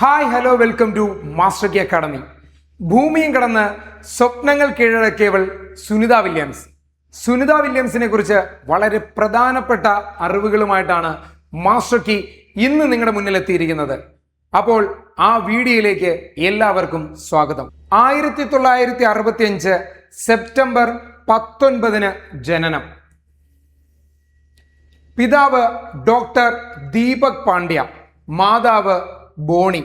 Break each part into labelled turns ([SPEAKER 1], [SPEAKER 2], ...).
[SPEAKER 1] Hi hello welcome to master key academy ഭൂമിയും കടന്ന് സ്വപ്നങ്ങൾ കീഴടക്കിയവൾ സുനിത വില്യംസ്. സുനിത വില്യംസിനെ കുറിച്ച് വളരെ പ്രധാനപ്പെട്ട അറിവുകളുമായിട്ടാണ് മാസ്റ്റർ കി ഇന്ന് നിങ്ങളുടെ മുന്നിൽ എത്തിയിരിക്കുന്നത്. അപ്പോൾ ആ വീഡിയോയിലേക്ക് എല്ലാവർക്കും സ്വാഗതം. ആയിരത്തി തൊള്ളായിരത്തി അറുപത്തി അഞ്ച് സെപ്റ്റംബർ പത്തൊൻപതിന് ജനനം. പിതാവ് ഡോക്ടർ ദീപക് പാണ്ഡ്യ മാതാവ് ബോണി.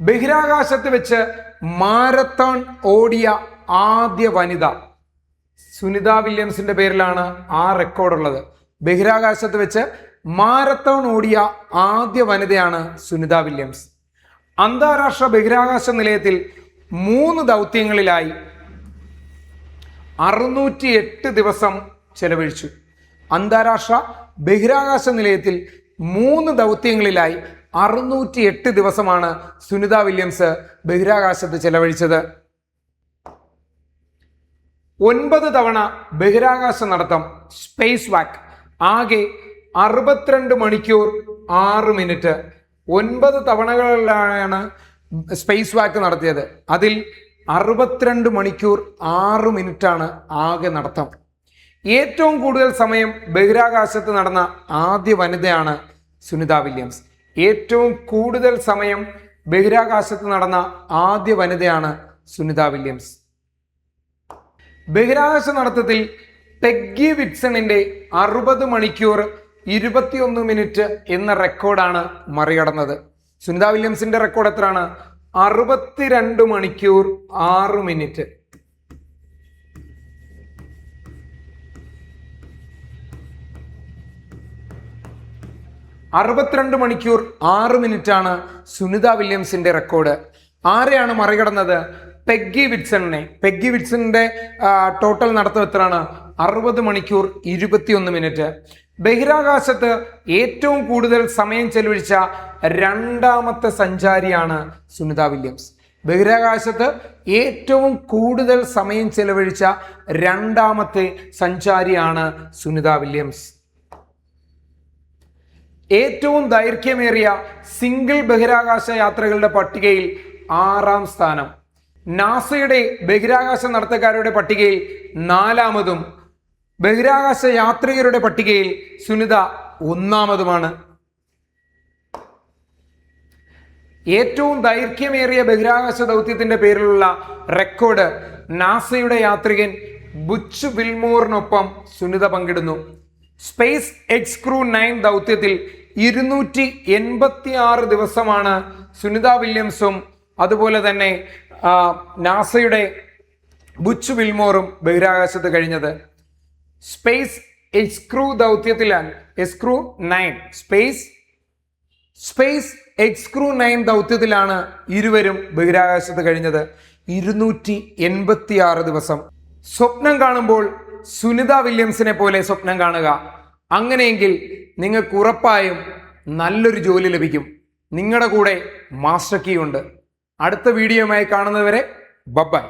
[SPEAKER 1] ബഹിരാകാശത്ത് വെച്ച് മാരത്തോൺ ഓടിയ ആദ്യ വനിത. സുനിത വില്യംസിന്റെ പേരിലാണ് ആ റെക്കോർഡുള്ളത് ബഹിരാകാശത്ത് വെച്ച് മാരത്തോൺ ഓടിയ ആദ്യ വനിതയാണ് സുനിത വില്യംസ്. അന്താരാഷ്ട്ര ബഹിരാകാശ നിലയത്തിൽ മൂന്ന് ദൗത്യങ്ങളിലായി അറുന്നൂറ്റി എട്ട് ദിവസം ചെലവഴിച്ചു. അന്താരാഷ്ട്ര ബഹിരാകാശ നിലയത്തിൽ മൂന്ന് ദൗത്യങ്ങളിലായി അറുന്നൂറ്റി എട്ട് ദിവസമാണ് സുനിത വില്യംസ് ബഹിരാകാശത്ത് ചെലവഴിച്ചത്. ഒൻപത് തവണ ബഹിരാകാശ നടത്തം സ്പേസ് വാക്ക് ആകെ അറുപത്തിരണ്ട് മണിക്കൂർ ആറ് മിനിറ്റ്. ഒൻപത് തവണകളിലാണ് സ്പേസ് വാക്ക് നടത്തിയത്. അതിൽ അറുപത്തിരണ്ട് മണിക്കൂർ ആറ് മിനിറ്റാണ് ആകെ നടത്തം. ഏറ്റവും കൂടുതൽ സമയം ബഹിരാകാശത്ത് നടന്ന ആദ്യ വനിതയാണ് സുനിത വില്യംസ്. ഏറ്റവും കൂടുതൽ സമയം ബഹിരാകാശത്ത് നടന്ന ആദ്യ വനിതയാണ് സുനിത വില്യംസ്. ബഹിരാകാശ നടത്തത്തിൽ പെഗ്ഗി വിറ്റ്സണിന്റെ അറുപത് മണിക്കൂർ ഇരുപത്തിയൊന്ന് മിനിറ്റ് എന്ന റെക്കോർഡാണ് മറികടന്നത്. സുനിത വില്യംസിന്റെ റെക്കോർഡ് എത്രയാണ്? അറുപത്തിരണ്ട് മണിക്കൂർ ആറ് മിനിറ്റ്. അറുപത്തിരണ്ട് മണിക്കൂർ ആറ് മിനിറ്റാണ് സുനിത വില്യംസിന്റെ റെക്കോർഡ്. ആരെയാണ് മറികടന്നത്? പെഗ്ഗി വിറ്റ്സണിനെ. പെഗ്ഗി വിറ്റ്സണിന്റെ ടോട്ടൽ നടത്തം എത്രയാണ്? അറുപത് മണിക്കൂർ ഇരുപത്തിയൊന്ന് മിനിറ്റ്. ബഹിരാകാശത്ത് ഏറ്റവും കൂടുതൽ സമയം ചെലവഴിച്ച രണ്ടാമത്തെ സഞ്ചാരിയാണ് സുനിത വില്യംസ്. ബഹിരാകാശത്ത് ഏറ്റവും കൂടുതൽ സമയം ചെലവഴിച്ച രണ്ടാമത്തെ സഞ്ചാരിയാണ് സുനിത വില്യംസ്. ഏറ്റവും ദൈർഘ്യമേറിയ സിംഗിൾ ബഹിരാകാശ യാത്രകളുടെ പട്ടികയിൽ ആറാം സ്ഥാനം. നാസയുടെ ബഹിരാകാശ നടത്തക്കാരുടെ പട്ടികയിൽ നാലാമതും ബഹിരാകാശ യാത്രികരുടെ പട്ടികയിൽ സുനിത ഒന്നാമതുമാണ്. ഏറ്റവും ദൈർഘ്യമേറിയ ബഹിരാകാശ ദൗത്യത്തിന്റെ പേരിലുള്ള റെക്കോർഡ് നാസയുടെ യാത്രികൻ ബുച്ച് വിൽമോറിനൊപ്പം സുനിത പങ്കിടുന്നു. സ്പേസ് എക്സ് ക്രൂ നയൻ ദൗത്യത്തിൽ ഇരുന്നൂറ്റി എൺപത്തി ആറ് ദിവസമാണ് സുനിത വില്യംസും അതുപോലെ തന്നെ നാസയുടെ ബുച്ച് വിൽമോറും ബഹിരാകാശത്ത് കഴിഞ്ഞത്. Space x crew ദൗത്യത്തിലാണ് x crew nine space space x crew nine ദൗത്യത്തിലാണ് ഇരുവരും ബഹിരാകാശത്ത് കഴിഞ്ഞത്. ഇരുന്നൂറ്റി എൺപത്തി ആറ് ദിവസം. സ്വപ്നം കാണുമ്പോൾ സുനിത വില്യംസിനെ പോലെ സ്വപ്നം കാണുക. അങ്ങനെയെങ്കിൽ നിങ്ങൾക്ക് ഉറപ്പായും നല്ലൊരു ജോലി ലഭിക്കും. നിങ്ങളുടെ കൂടെ മാസ്റ്റർ കീ ഉണ്ട്. അടുത്ത വീഡിയോയുമായി കാണുന്നവരെ ബബായ്